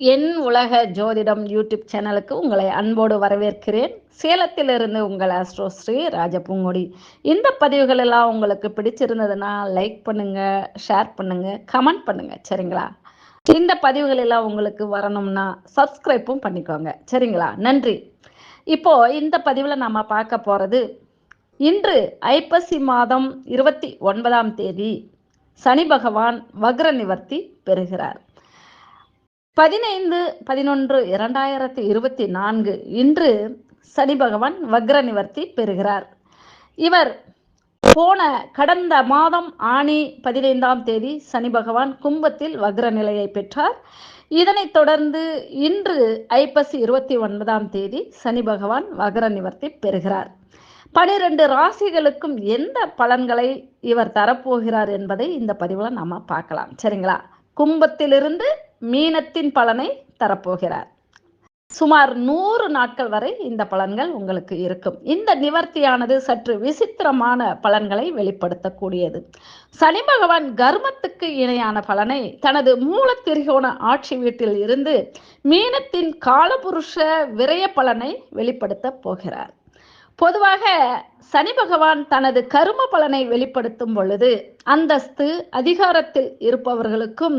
என் உலக ஜோதிடம் யூடியூப் சேனலுக்கு உங்களை அன்போடு வரவேற்கிறேன். சேலத்திலிருந்து உங்கள் ஆஸ்ட்ரோ ஸ்ரீ ராஜபூங்கொடி. இந்த பதிவுகள் எல்லாம் உங்களுக்கு பிடிச்சிருந்ததுன்னா லைக் பண்ணுங்க ஷேர் பண்ணுங்க கமெண்ட் பண்ணுங்க சரிங்களா? இந்த பதிவுகள் எல்லாம் உங்களுக்கு வரணும்னா சப்ஸ்கிரைப்பும் பண்ணிக்கோங்க சரிங்களா? நன்றி. இப்போ இந்த பதிவில் நம்ம பார்க்க போறது இன்று ஐப்பசி மாதம் இருபத்தி ஒன்பதாம் தேதி சனி பகவான் வக்ர நிவர்த்தி பெறுகிறார். பதினைந்து பதினொன்று இரண்டாயிரத்தி இருபத்தி நான்கு இன்று சனி பகவான் வக்ர நிவர்த்தி பெறுகிறார். இவர் போன கடந்த மாதம் ஆணி பதினைந்தாம் தேதி சனி பகவான் கும்பத்தில் வக்ர நிலையை பெற்றார். இதனைத் தொடர்ந்து இன்று ஐப்பசி இருபத்தி ஒன்பதாம் தேதி சனி பகவான் வக்ர நிவர்த்தி பெறுகிறார். பனிரெண்டு ராசிகளுக்கும் எந்த பலன்களை இவர் தரப்போகிறார் என்பதை இந்த பதிவில் நாம பார்க்கலாம். சரிங்களா? கும்பத்திலிருந்து மீனத்தின் பலனை தரப்போகிறார். சுமார் நூறு நாட்கள் வரை இந்த பலன்கள் உங்களுக்கு இருக்கும். இந்த நிவர்த்தியானது சற்று விசித்திரமான பலன்களை வெளிப்படுத்தக்கூடியது. சனி பகவான் கர்மத்துக்கு இணையான பலனை தனது மூல திரிகோண ஆட்சி வீட்டில் இருந்து மீனத்தின் காலபுருஷ விரய பலனை வெளிப்படுத்த போகிறார். பொதுவாக சனி பகவான் தனது கரும பலனை வெளிப்படுத்தும் பொழுது அந்தஸ்து அதிகாரத்தில் இருப்பவர்களுக்கும்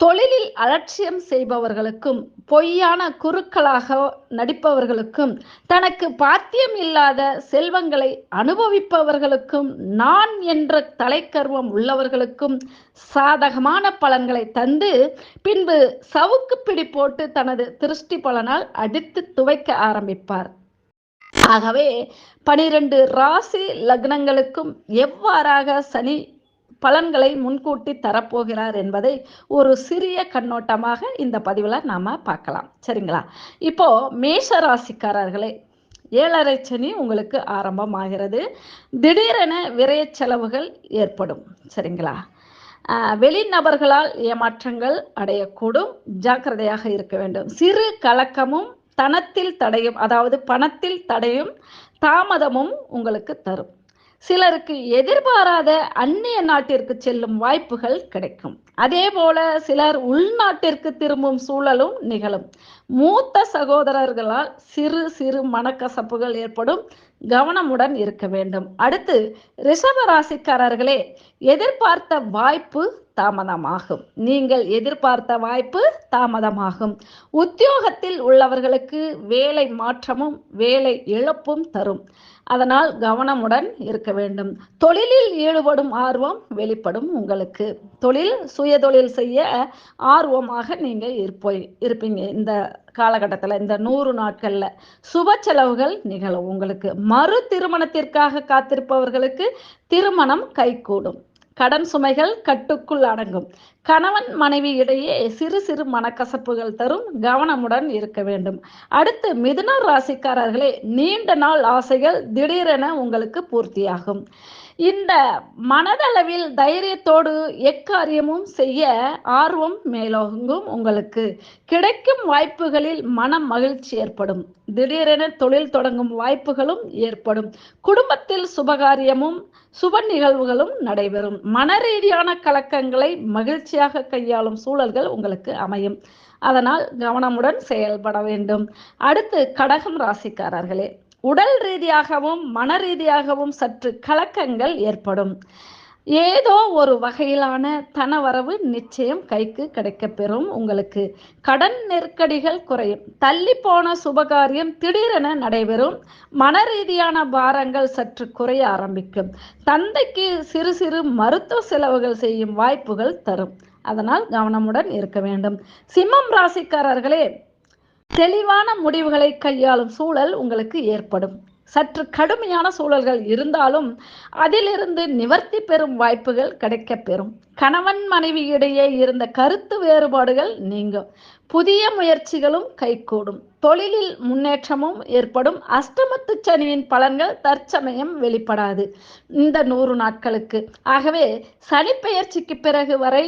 தொழிலில் அலட்சியம் செய்பவர்களுக்கும் பொய்யான குருக்களாக நடிப்பவர்களுக்கும் தனக்கு பாத்தியம் இல்லாத செல்வங்களை அனுபவிப்பவர்களுக்கும் நான் என்ற தலைக்கர்வம் உள்ளவர்களுக்கும் சாதகமான பலன்களை தந்து பின்பு சவுக்கு பிடி போட்டு தனது திருஷ்டி பலனால் அடித்து துவைக்க ஆரம்பிப்பார். ஆகவே பனிரெண்டு ராசி லக்னங்களுக்கும் எவ்வாறாக சனி பலன்களை முன்கூட்டி தரப்போகிறார் என்பதை ஒரு சிறிய கண்ணோட்டமாக இந்த பதிவில் நாம் பார்க்கலாம். சரிங்களா? இப்போ மேஷ ராசிக்காரர்களே ஏழரை சனி உங்களுக்கு ஆரம்பமாகிறது. திடீரென விரைய செலவுகள் ஏற்படும். சரிங்களா? வெளிநபர்களால் ஏமாற்றங்கள் அடையக்கூடும். ஜாக்கிரதையாக இருக்க வேண்டும். சிறு கலக்கமும் தனத்தில் தடையும் அதாவது பணத்தில் தடையும் தாமதமும் உங்களுக்கு தரும். சிலருக்கு எதிர்பாராத அந்நிய நாட்டிற்கு செல்லும் வாய்ப்புகள் கிடைக்கும். அதே போல சிலர் உள்நாட்டிற்கு திரும்பும் சூழலும் நிகழும். மூத்த சகோதரர்களால் சிறு சிறு மனக்கசப்புகள் ஏற்படும் கவனமுடன் இருக்க வேண்டும். அடுத்து ரிஷப ராசிக்காரர்களே எதிர்பார்த்த வாய்ப்பு தாமதமாகும். நீங்கள் எதிர்பார்த்த வாய்ப்பு தாமதமாகும். உத்தியோகத்தில் உள்ளவர்களுக்கு வேலை மாற்றமும் வேலை இழப்பும் தரும். அதனால் கவனமுடன் இருக்க வேண்டும். தொழிலில் ஈடுபடும் ஆர்வம் வெளிப்படும் உங்களுக்கு. தொழில் சுயதொழில் செய்ய ஆர்வமாக நீங்கள் இருப்போய் இருப்பீங்க. இந்த காலகட்டத்தில் இந்த நூறு நாட்களில் சுப செலவுகள் நிகழும். உங்களுக்கு மறு திருமணத்திற்காக காத்திருப்பவர்களுக்கு திருமணம் கைகூடும். கடன் சுமைகள் கட்டுக்குள் அடங்கும். கணவன் மனைவி இடையே சிறு சிறு மனக்கசப்புகள் தரும் கவனமுடன் இருக்க வேண்டும். அடுத்து மிதுன ராசிக்காரர்களே நீண்ட நாள் ஆசைகள் திடீரென உங்களுக்கு பூர்த்தியாகும். இந்த மனதளவில் தைரியத்தோடு எக்காரியமும் செய்ய ஆர்வம் மேலோங்கும் உங்களுக்கு. கிடைக்கும் வாய்ப்புகளில் மன மகிழ்ச்சி ஏற்படும். திடீரென தொழில் தொடங்கும் வாய்ப்புகளும் ஏற்படும். குடும்பத்தில் சுபகாரியமும் சுப நிகழ்வுகளும் நடைபெறும். மன ரீதியான கலக்கங்களை மகிழ்ச்சியாக கையாளும் சூழல்கள் உங்களுக்கு அமையும். அதனால் கவனமுடன் செயல்பட வேண்டும். அடுத்து கடகம் ராசிக்காரர்களே. உடல் ரீதியாகவும் மன ரீதியாகவும் சற்று கலக்கங்கள் ஏற்படும். ஏதோ ஒரு வகையிலான தனவரவு நிச்சயம் கைக்கு கிடைக்கப்பெறும் உங்களுக்கு கடன் நெருக்கடிகள் குறையும். தள்ளி போன சுபகாரியம் திடீரென நடைபெறும். மன ரீதியான பாரங்கள் சற்று குறைய ஆரம்பிக்கும். தந்தைக்கு சிறு சிறு மருத்துவ செலவுகள் செய்யும் வாய்ப்புகள் தரும். அதனால் கவனமுடன் இருக்க வேண்டும். சிம்மம் ராசிக்காரர்களே தெளிவான முடிவுகளை கையாளும் சூழல் உங்களுக்கு ஏற்படும். சற்று கடுமையான சூழல்கள் இருந்தாலும் அதிலிருந்து நிவர்த்தி பெறும் வாய்ப்புகள் கிடைக்கப்பெறும் கணவன் மனைவி இடையே இருந்த கருத்து வேறுபாடுகள் நீங்கும். புதிய முயற்சிகளும் கைகூடும். தொழிலில் முன்னேற்றமும் ஏற்படும். அஷ்டமத்து சனியின் பலன்கள் தற்சமயம் வெளிப்படாது. இந்த நூறு நாட்களுக்கு. ஆகவே சனிப்பெயர்ச்சிக்கு பிறகு வரை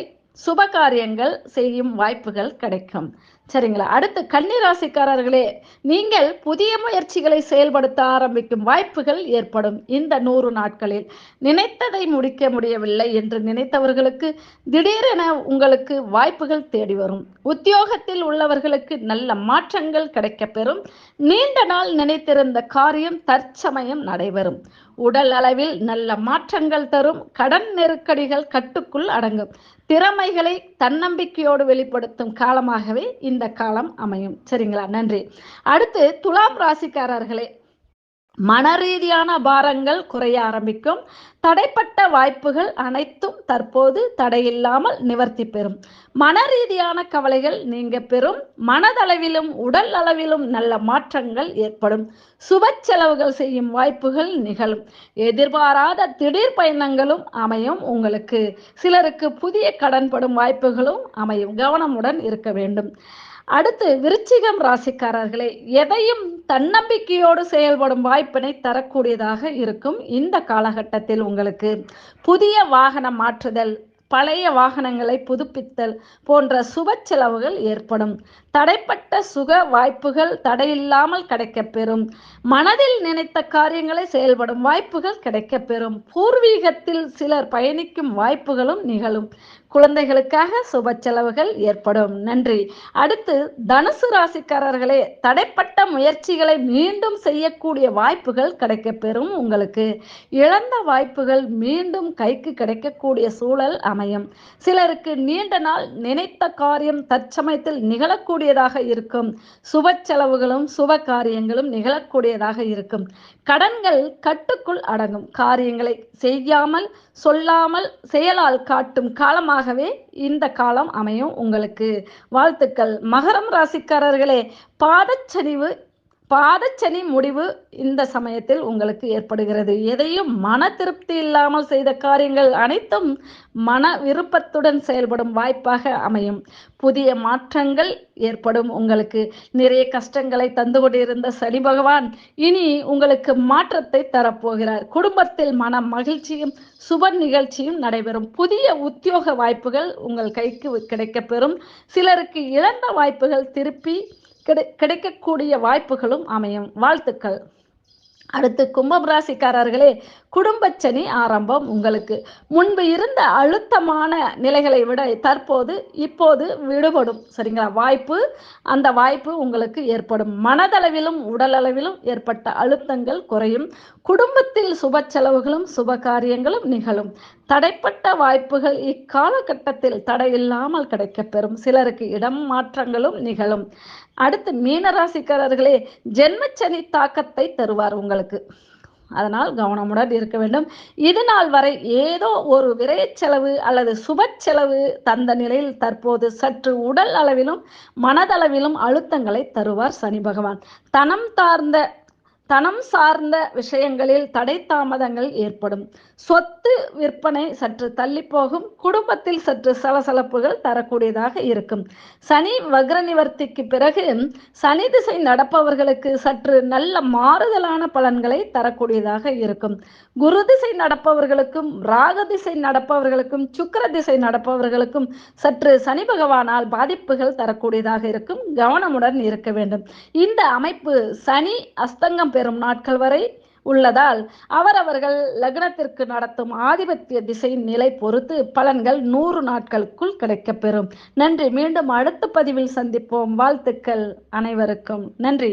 சுபகாரியங்கள் செய்யும் வாய்ப்புகள் கிடைக்கும். சரிங்களா? அடுத்து கன்னிராசிக்காரர்களே நீங்கள் புதிய முயற்சிகளை செயல்படுத்த ஆரம்பிக்கும் வாய்ப்புகள் ஏற்படும். இந்த நூறு நாட்களில் நினைத்ததை முடிக்க முடியவில்லை என்று நினைத்தவர்களுக்கு திடீரென உங்களுக்கு வாய்ப்புகள் தேடி வரும். உத்தியோகத்தில் உள்ளவர்களுக்கு நல்ல மாற்றங்கள் கிடைக்கப்பெறும். நீண்ட நாள் நினைத்திருந்த காரியம் தற்சமயம் நடைபெறும். உடல் அளவில் நல்ல மாற்றங்கள் தரும். கடன் நெருக்கடிகள் கட்டுக்குள் அடங்கும். திறமைகளை தன்னம்பிக்கையோடு வெளிப்படுத்தும் காலமாகவே இந்த காலம் அமையும். சரிங்களா? நன்றி. அடுத்து துலாம் ராசிக்காரர்களே மனரீதியான பாரங்கள் குறைய ஆரம்பிக்கும். தடைப்பட்ட வாய்ப்புகள் அனைத்தும் தற்போது தடையில்லாமல் நிவர்த்தி பெறும். மனரீதியான கவலைகள் நீங்க பெறும். மனதளவிலும் உடல் அளவிலும் நல்ல மாற்றங்கள் ஏற்படும். சுப செலவுகள் செய்யும் வாய்ப்புகள் நிகழும். எதிர்பாராத திடீர் பயணங்களும் அமையும் உங்களுக்கு. சிலருக்கு புதிய கடன்படும் வாய்ப்புகளும் அமையும். கவனமுடன் இருக்க வேண்டும். அடுத்து விருச்சிகம் ராசிக்காரர்களே எதையும் தன்னம்பிக்கையோடு செயல்படும் வாய்ப்பினை தரக்கூடியதாக இருக்கும் இந்த காலகட்டத்தில் உங்களுக்கு. புதிய வாகனம் மாற்றுதல் பழைய வாகனங்களை புதுப்பித்தல் போன்ற சுப செலவுகள் ஏற்படும். தடைப்பட்ட சுக வாய்ப்புகள் தடையில்லாமல் கிடைக்கப்பெறும். மனதில் நினைத்த காரியங்களை செயல்படும் வாய்ப்புகள் கிடைக்கப்பெறும். பூர்வீகத்தில் சிலர் பயணிக்கும் வாய்ப்புகளும் நிகழும். குழந்தைகளுக்காக சுப செலவுகள் ஏற்படும். நன்றி. அடுத்து தனுசு ராசிக்காரர்களே தடைப்பட்ட முயற்சிகளை மீண்டும் செய்யக்கூடிய வாய்ப்புகள் கிடைக்கப்பெறும் உங்களுக்கு. இழந்த வாய்ப்புகள் மீண்டும் கைக்கு கிடைக்கக்கூடிய சூழல் அமையும். சிலருக்கு நீண்ட நாள் நினைத்த காரியம் தற்சமயத்தில் நிகழக்கூடிய நிகழக்கூடியதாக இருக்கும். சுப செலவுகளும் சுப காரியங்களும் நிகழக்கூடியதாக இருக்கும். கடன்கள் கட்டுக்குள் அடங்கும். காரியங்களை செய்யாமல் சொல்லாமல் செயலால் காட்டும் காலமாகவே இந்த காலம் அமையும் உங்களுக்கு. வாழ்த்துக்கள். மகரம் ராசிக்காரர்களே பாதச்சரிவு பாதச்சனி முடிவு இந்த சமயத்தில் உங்களுக்கு ஏற்படுகிறது. எதையும் மன திருப்தி இல்லாமல் செய்த காரியங்கள் அனைத்தும் மன விருப்பத்துடன் செயல்படும் வாய்ப்பாக அமையும். புதிய மாற்றங்கள் ஏற்படும் உங்களுக்கு. நிறைய கஷ்டங்களை தந்து கொண்டிருந்த சனி பகவான் இனி உங்களுக்கு மாற்றத்தை தரப்போகிறார். குடும்பத்தில் மன மகிழ்ச்சியும் சுப நிகழ்ச்சியும் நடைபெறும். புதிய உத்தியோக வாய்ப்புகள் உங்கள் கைக்கு கிடைக்கப்பெறும். சிலருக்கு இழந்த வாய்ப்புகள் திருப்பி கிடை கிடைக்கக்கூடிய வாய்ப்புகளும் அமையும். வாழ்த்துக்கள். அடுத்து கும்பம் ராசிக்காரர்களே குடும்பச்சனி ஆரம்பம் உங்களுக்கு. முன்பு இருந்த அழுத்தமான நிலைகளை விட தற்போது இப்போது விடுபடும். சரிங்களா? வாய்ப்பு அந்த வாய்ப்பு உங்களுக்கு ஏற்படும். மனதளவிலும் உடலளவிலும் ஏற்பட்ட அழுத்தங்கள் குறையும். குடும்பத்தில் சுப செலவுகளும் சுப காரியங்களும் நிகழும். தடைப்பட்ட வாய்ப்புகள் இக்காலகட்டத்தில் தடையில்லாமல் கிடைக்கப்பெறும். சிலருக்கு இடம் மாற்றங்களும் நிகழும். அடுத்து மீனராசிக்காரர்களே ஜென்மச்சனி தாக்கத்தை தருவார் உங்களுக்கு. அதனால் கவனமுடன் இருக்க வேண்டும். இது நாள் வரை ஏதோ ஒரு விரைச்செலவு அல்லது சுப செலவு தந்த நிலையில் தற்போது சற்று உடல் அளவிலும் மனதளவிலும் அழுத்தங்களை தருவார் சனி பகவான். தனம் தார்ந்த தனம் சார்ந்த விஷயங்களில் தடை தாமதங்கள் ஏற்படும். சொத்து விற்பனை சற்று தள்ளி போகும் குடும்பத்தில் சற்று சலசலப்புகள் தரக்கூடியதாக இருக்கும். சனி வக்ர நிவர்த்திக்கு பிறகு சனி திசை நடப்பவர்களுக்கு சற்று நல்ல மாறுதலான பலன்களை தரக்கூடியதாக இருக்கும். குரு திசை நடப்பவர்களுக்கும் ராக திசை நடப்பவர்களுக்கும் சுக்கர திசை நடப்பவர்களுக்கும் சற்று சனி பகவானால் பாதிப்புகள் தரக்கூடியதாக இருக்கும். கவனமுடன் இருக்க வேண்டும். இந்த அமைப்பு சனி அஸ்தங்கம் பெறும் நாட்கள் வரை உள்ளதால் அவரவர்கள் லக்னத்திற்கு நடத்தும் ஆதிபத்திய திசையின் நிலை பொறுத்து பலன்கள் நூறு நாட்களுக்குள் கிடைக்கப்பெறும். நன்றி. மீண்டும் அடுத்த பதிவில் சந்திப்போம். வாழ்த்துக்கள் அனைவருக்கும். நன்றி.